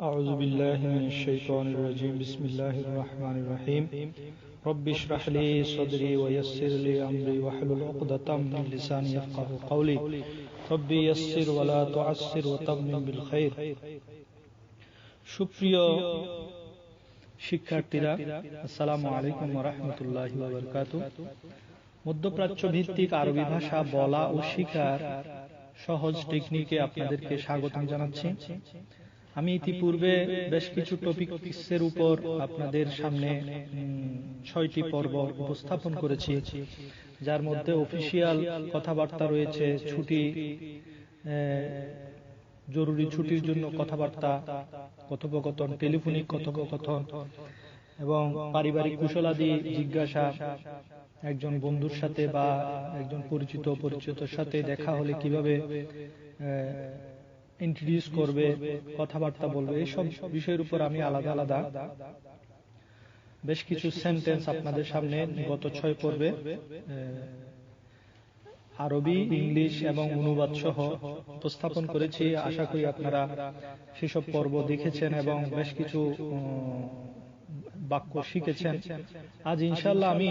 أعوذ بالله من الشيطان الرجيم بسم الله الرحمن الرحيم رب اشرح لي صدري ويسر لي أمري واحلل عقدة من لساني يفقه قولي رب يسر ولا تعسر وتمم بالخير সুপ্রিয় শিক্ষার্থীরা আসসালামু আলাইকুম রহমতুল্লাহ বরকাত মধ্যপ্রাচ্য ভিত্তিক আরবি ভাষা বলা ও শিখার সহজ টেকনিকে আপনাদেরকে স্বাগত জানাচ্ছি আমি ইতিপূর্বে বেশ কিছু টপিকের উপর আপনাদের সামনে ছয়টি পর্ব উপস্থাপন করেছি যার মধ্যে অফিসিয়াল কথাবার্তা রয়েছে ছুটি জরুরি ছুটির জন্য কথাবার্তা কথোপকথন টেলিফোনিক কথোপকথন এবং পারিবারিক কুশলাদি জিজ্ঞাসা একজন বন্ধুর সাথে বা একজন পরিচিত পরিচিতর সাথে দেখা হলে কীভাবে ইন্ট্রোডিউস করবে, কথাবার্তা বলবে এইসব বিষয়ের উপর আমি আলাদা আলাদা বেশ কিছু সেন্টেন্স আপনাদের সামনে গত ছয় পর্বে আরবি, ইংলিশ এবং অনুবাদ সহ উপস্থাপন করেছি। আশা করি আপনারা সেসব পর্ব দেখেছেন এবং বেশ কিছু বাক্য শিখেছেন। আজ ইনশাল্লাহ আমি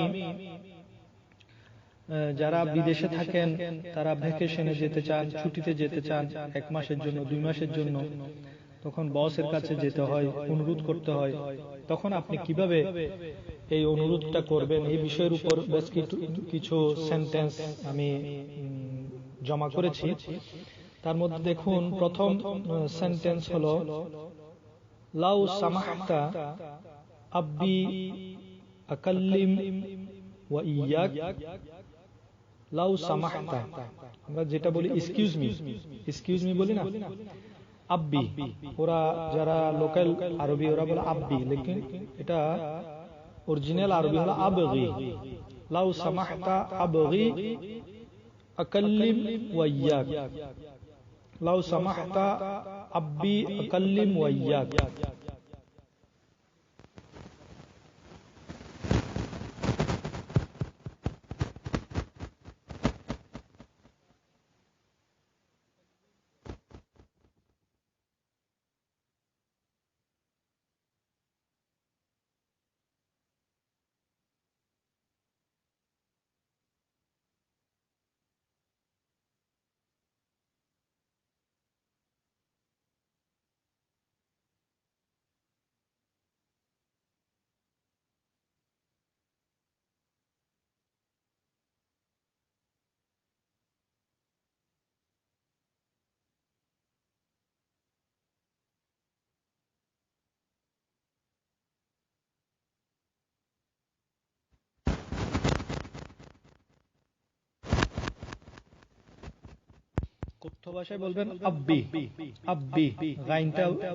যারা বিদেশে থাকেন, তারা ভ্যাকেশনে যেতে চান, ছুটিতে যেতে চান, এক মাসের জন্য, দুই মাসের জন্য, তখন বসের কাছে যেতে হয়, অনুরোধ করতে হয়। তখন আপনি কীভাবে এই অনুরোধটা করবেন? এই বিষয়ের উপর বেশ কিছু সেন্টেন্স আমি জমা করেছি। তার মধ্যে দেখুন, প্রথম সেন্টেন্স হলো, লাউ সামাহতা আব্বি আকাল্লিম ওয়া ইয়াক লাউ সামাহতা আমরা যেটা বলি এক্সকিউজ মি এক্সকিউজ মি বলি না আব্বি ওরা যারা লোকাল আরবি ওরা বলে আব্বি লেকিন এটা অরিজিনাল আরবি হলো আবগি লাউ সামাহতা আবগি আকাল্লিম ওয়াইয়াক লাউ সামাহতা আব্বি আকাল্লিম ওয়াইয়াক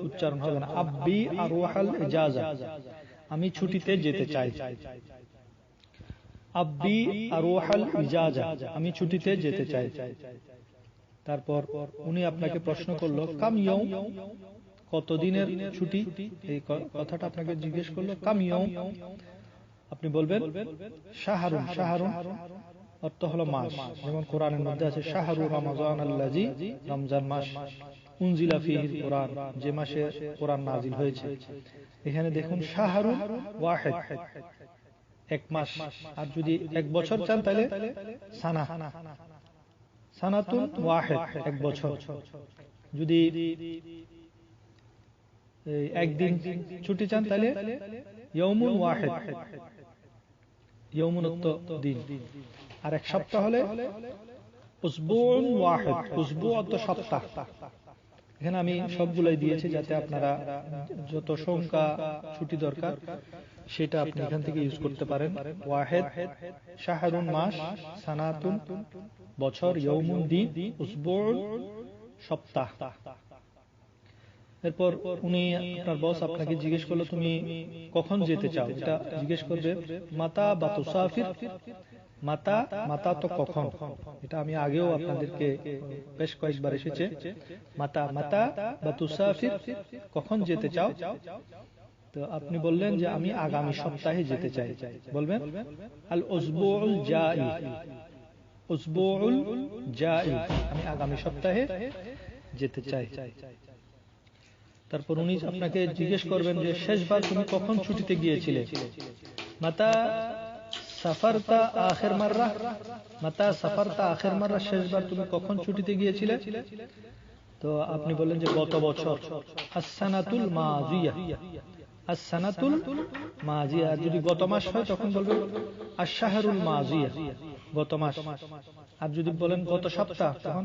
উচ্চারণ হবে না। আব্বি আর আমি ছুটিতে যেতে চাই। আব্বি আর ওয়াহাল ইজাজা। আমি ছুটিতে যেতে চাই। তারপর উনি আপনাকে প্রশ্ন করল, কাম ইয়ং? কতদিনের ছুটি? এই কথাটা আপনাকে জিজ্ঞেস করল, কাম ইয়ং? আপনি বলবেন, শাহরুন। শাহরুন? অর্থ হলো মাস। যেমন কোরআনের মধ্যে আছে, শাহরু রমাজান আল্লাজি রমজান মাস। উনজিলা কোরআন, যে মাসে কোরআন নাজিল হয়েছে। এখানে দেখুন শাহরু ওয়াহেদ। এক মাস। আর যদি এক বছর চান তাহলে সানা। সানাতুন ওয়াহেদ, এক বছর। যদি একদিন ছুটি চান তাহলে ইয়মুন ওয়াহেদ। ইয়মুনত্ব দিন। আর এক সপ্তাহ হলে সপ্তাহ। এখানে আমি সবগুলাই দিয়েছি যাতে আপনারা যত সংখ্যা ছুটি দরকার, সেটা আপনি এখান থেকে ইউজ করতে পারেন। ওয়াহেদ, শাহরুন মাস, সানাতুন, বছর ইয়মুন দিন সপ্তাহ। এরপর উনি আপনার বস আপনাকে জিজ্ঞেস করল, তুমি কখন যেতে চাও? এটা জিজ্ঞেস করবে, মাতা বা তুসাফির? মাতা মাতা তো কখন? এটা আমি আগেও আপনাদেরকে বেশ কয়েকবার এসেছে। মাতা মাতা বা তুসাফির, কখন যেতে চাও? তো আপনি বললেন যে, আমি আগামী সপ্তাহে যেতে চাই। বলবেন, আল উজবুল জাই। উজবুল জাই। আমি আগামী সপ্তাহে যেতে চাই। তারপর উনি আপনাকে জিজ্ঞেস করবেন যে শেষবার তুমি কখন ছুটিতে গিয়েছিলে? মাতা সাফারতা আখের মাররা। মাতা সাফারতা আখের মাররা শেষবার তুমি কখন ছুটিতে গিয়েছিলে? তো আপনি বললেন যে গত বছর। আসানাতুল মাজিয়া আসানাতুল মাজিয়া যদি গত মাস হয় তখন বলবেন আশাহারুল মাজিয়া গত মাস। আর যদি বলেন গত সপ্তাহ তখন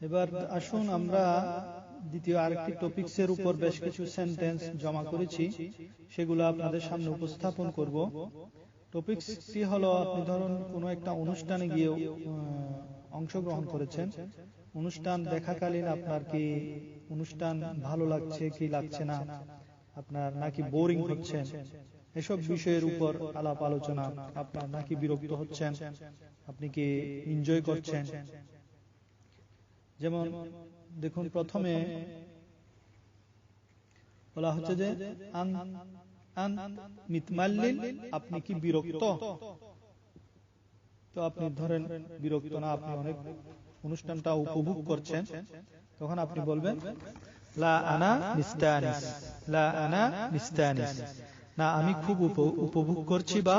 এবার আসুন আমরা দ্বিতীয় আরেকটি উপর বেশ কিছু সেন্টেন্স জমা করেছি, সেগুলো আপনাদের সামনে উপস্থাপন করব। হলো, আপনি ধরুন কোনো একটা অনুষ্ঠানে গিয়ে অংশগ্রহণ করেছেন। অনুষ্ঠান দেখাকালীন আপনার কি অনুষ্ঠান ভালো লাগছে, কি লাগছে না? আপনার নাকি বোরিং হচ্ছেন এসব বিষয়ের উপর আলাপ আলোচনা আপনার নাকি বিরক্ত হচ্ছেন? আপনি কি এনজয় করছেন? যেমন দেখুন প্রথমে বলা হচ্ছে যে আপনি কি বিরক্ত? তো আপনি ধরেন বিরক্ত না আপনি অনেক অনুষ্ঠানটা উপভোগ করছেন। তখন আপনি বলবেন লা আনা মিস্তানিস লা আনা মিস্তানিস না আমি খুব উপ- উপভোগ করছি বা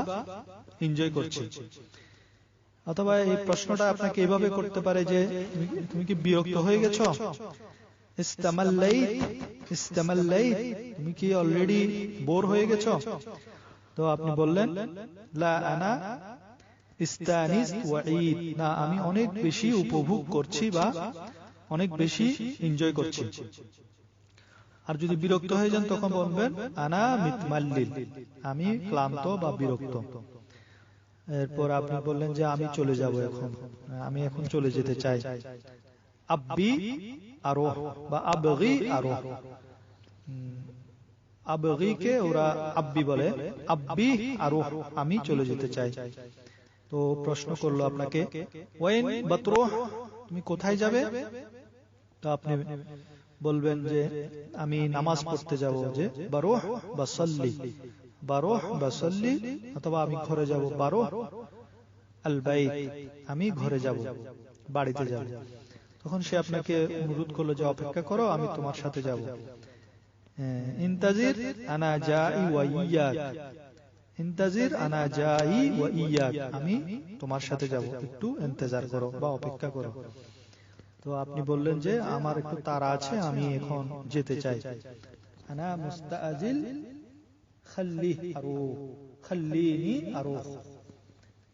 এনজয় করছি। অথবা এই প্রশ্নটা আপনাকে এভাবে করতে পারে যে তুমি- কি বিরক্ত হয়ে গেছো? তুমি কি অলরেডি বোর হয়ে গেছো? তো আপনি বললেন লা আনা না আমি অনেক বেশি উপভোগ করছি বা অনেক বেশি এনজয় করছি। আর যদি বিরক্ত হয়ে যান, তখন বলবেন, আনা মিতমাল্লিল। আমি ক্লান্ত বা বিরক্ত। এরপর আপনি বললেন যে, আমি চলে যাব এখন। আমি এখন চলে যেতে চাই। আব্বি আরও বা আবগি আরও আবগিকে ওরা আব্বি বলে। আব্বি আরও আমি চলে যেতে চাই। তো প্রশ্ন করল আপনাকে, ওয়েন বাত্র তুমি কোথায় যাবে? তো আপনি বলবেন যে আমি নামাজ পড়তে যাব যে বারো বা সল্লি। বারো বা সল্লি অথবা আমি ঘরে যাব বারো আল আমি ঘরে যাব বাড়িতে যাব। তখন সে আপনাকে অনুরোধ করল যে অপেক্ষা করো আমি তোমার সাথে যাব। ইন্তাজির আনা যাই ওয়া ইয়াক। ইন্তাজির আনা যাই ওয়া ইয়াক। আমি তোমার সাথে যাব। একটু ইন্তজার করো বা অপেক্ষা করো। তো আপনি বললেন যে আমার একটু তারা আছে আমি এখন যেতে চাই। আনা মুস্তাআজিল খাল্লি আরও খাল্লিনি আরও।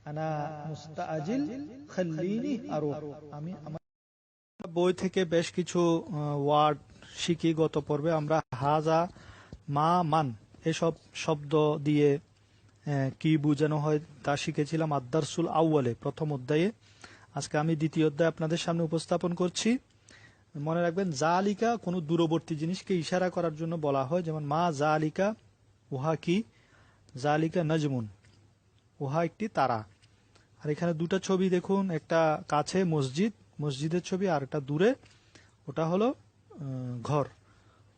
আনা মুস্তাআজিল খাল্লিনি আরও। আমি আমার বই থেকে বেশ কিছু ওয়ার্ড শিখি গত পর্বে। আমরা হাজা মা মান এসব শব্দ দিয়ে কি বোঝানো হয় তা শিখেছিলাম আদারসুল আউ্বালে প্রথম অধ্যায়ে। আজকে আমি দ্বিতীয় অধ্যায় আপনাদের সামনে উপস্থাপন করছি। মনে রাখবেন, জালিকা কোনো দূরবর্তী জিনিসকে ইশারা করার জন্য বলা হয়, যেমন মা জালিকা, উহা কি? জালিকা নজমুন, উহা একটি তারা। আর এখানে দুটো ছবি দেখুন, একটা কাছে মসজিদ, মসজিদের ছবি, আর একটা দূরে, ওটা হলো ঘর।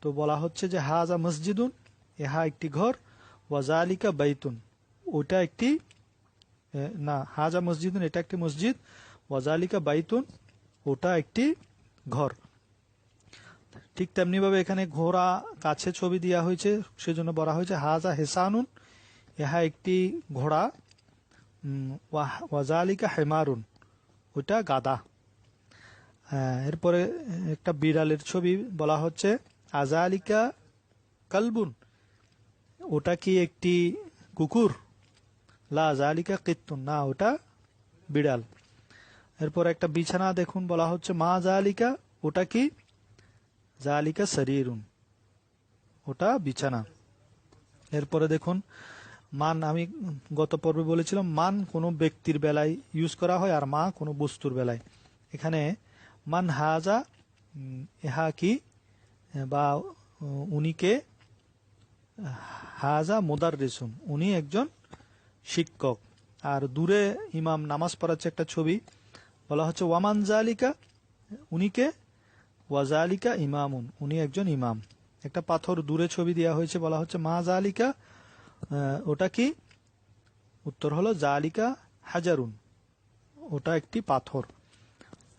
তো বলা হচ্ছে যে, হাজা মসজিদুন, এহা একটি ঘর ওয়াজালিকা বাইতুন, ওটা একটি না, হাজা মসজিদুন, এটা একটি মসজিদ ওয়াজালিকা বাইতুন, ওটা একটি ঘর। ঠিক তেমনি ভাবে এখানে ঘোড়া কাছে ছবি দেওয়া হয়েছে, সেজন্য বলা হয়েছে, হাজা হেসানুন, ইহা একটি ঘোড়া ওয়াজালিকা হেমারুন, ওইটা গাদা। এরপরে একটা বিড়ালের ছবি বলা হচ্ছে, আজালিকা কালবুন, ওটা কি একটি কুকুর? লা জালিকা কিত্তুন, না, ওটা বিড়াল। এরপর একটা বিছানা দেখুন, বলা হচ্ছে মা জালিকা, ওটা কি? জালিকা শরীরুন। ওটা বিছানা। এরপরে দেখুন, মান, আমি গত পর্বে বলেছিলাম, মান কোনো ব্যক্তির বেলায় ইউজ করা হয় আর মা কোনো বস্তুর বেলায়। এখানে মান হাজা ইহা কি? বা উনিকে হাজা মোদার রেসুন উনি একজন শিক্ষক। আর দূরে ইমাম নামাজ পড়াচ্ছে একটা ছবি। বলা হচ্ছে, ওয়ামান জালিকা? উনিকে ওয়াজালিকা ইমামুন। উনি একজন ইমাম। একটা পাথর দূরে ছবি দেওয়া হয়েছে, বলা হচ্ছে, মা জালিকা? ওটা কি? উত্তর হলো, জালিকা হাজারুন। ওটা একটি পাথর।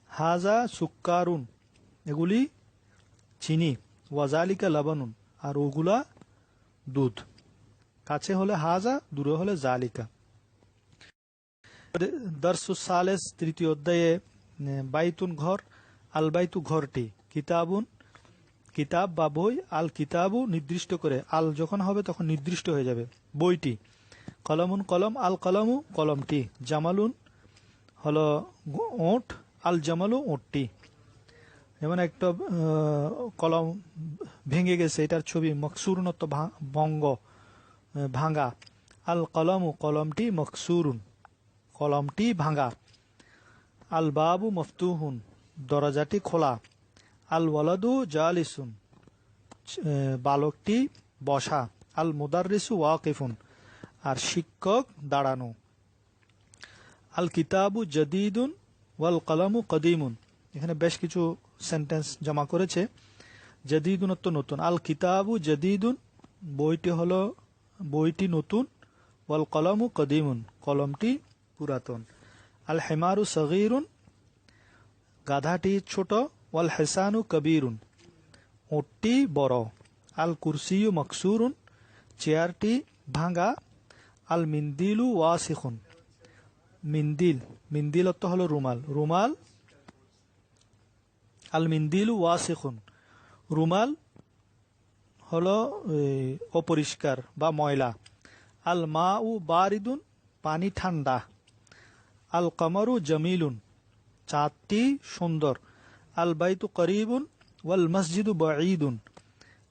হাজা সুক্কারুন। এগুলি চিনি। ওয়াজালিকা লাবানুন। আর ওগুলা দুধ। কাছে হলে হাজা, দূরে হলে জালিকা। দর্শু সালেস তৃতীয় অধ্যায়ে বাইতুন ঘর আল বাইতু ঘরটি। কিতাবুন কিতাব বা বই আল কিতাবু নির্দিষ্ট করে। আল যখন হবে তখন নির্দিষ্ট হয়ে যাবে। বইটি। কলমুন কলম আল কলমু কলমটি। জামালুন হলো ওঁট আল জামালু ওঁটটি। যেমন একটা কলম ভেঙে গেছে এটার ছবি মকসুরনত ভঙ্গ আহ, ভাঙা। আল কলমু কলমটি মকসুরুন। কলমটি ভাঙা। আল বাবু মফতুহুন, দরজাটি খোলা। আল ওয়ালাদু জালিসুন বালকটি বসা। আল মুদাররিসু ওয়াকিফুন, আর শিক্ষক দাঁড়ানো। আল কিতাবু জদিদুন ওয়াল কলামু কদিমুন। এখানে বেশ কিছু সেন্টেন্স জমা করেছে। জদিদুন অর্থ নতুন। আল কিতাবু জদিদুন, বইটি হলো, বইটি নতুন। ওয়াল কলমু কদিমুন, কলমটি পুরাতন। আল হেমারু সগিরুন, গাধাটি ছোট ওয়াল হেসানু কবিরুন, ওটটি বড়। আল কুরসিয়ু মকসুরুন, চেয়ারটি ভাঙা। আল মিন্দিলু ওয়াসিখুন, মিন্দিল। মিন্দিল অর্থ হলো রুমাল। রুমাল আল মিন্দিলু ওয়াসিখুন, রুমাল হলো অপরিষ্কার বা ময়লা। আল মা উ বারিদুন, পানি ঠান্ডা। আল কমরু জমিলুন, চাঁদটি সুন্দর। আল বাইতু করিবুন ওয়াল মসজিদু বাঈদুন,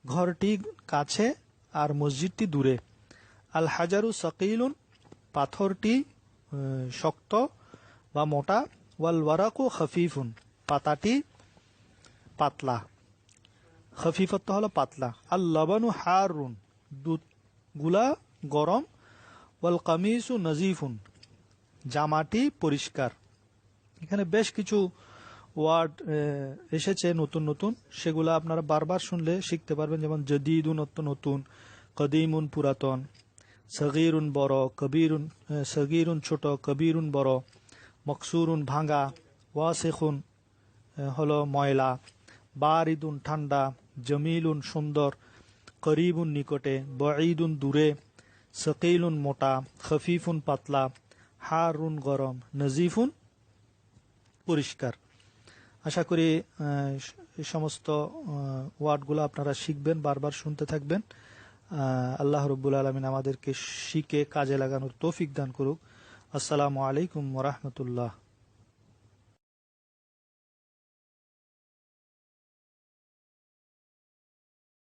ঘরটি কাছে আর মসজিদটি দূরে। আল হাজারু সকিলুন, পাথরটি শক্ত বা মোটা। ওয়াল ওয়ারাকু খফিফুন, পাতাটি পাতলা। খফিফত হলো পাতলা। আল লবানু হারুন দুধগুলা গরম। ওয়াল কামিসু নজিফুন জামাটি পরিষ্কার। এখানে বেশ কিছু ওয়ার্ড এসেছে নতুন নতুন। সেগুলো আপনারা বারবার শুনলে শিখতে পারবেন, যেমন জদিদুন অর্থ নতুন, কদিমুন পুরাতন, সগিরুন বড়, কবিরুন সগিরুন ছোট, কবিরুন বড়, মকসুরুন ভাঙ্গা ওয়াসেখুন হলো ময়লা, বারিদুন ঠান্ডা, জমিলুন সুন্দর, করিবুন নিকটে, বঈদুন দূরে, সকিলুন মোটা, খফিফুন পাতলা হারুন গরম, নজিফুন পরিষ্কার। আশা করি সমস্ত ওয়ার্ডগুলো আপনারা শিখবেন, বারবার শুনতে থাকবেন। আল্লাহ রব্বুল আলমিন আমাদেরকে শিখে, কাজে লাগানোর তৌফিক দান করুক। আসসালামু আলাইকুম ওরহমতুল্লাহ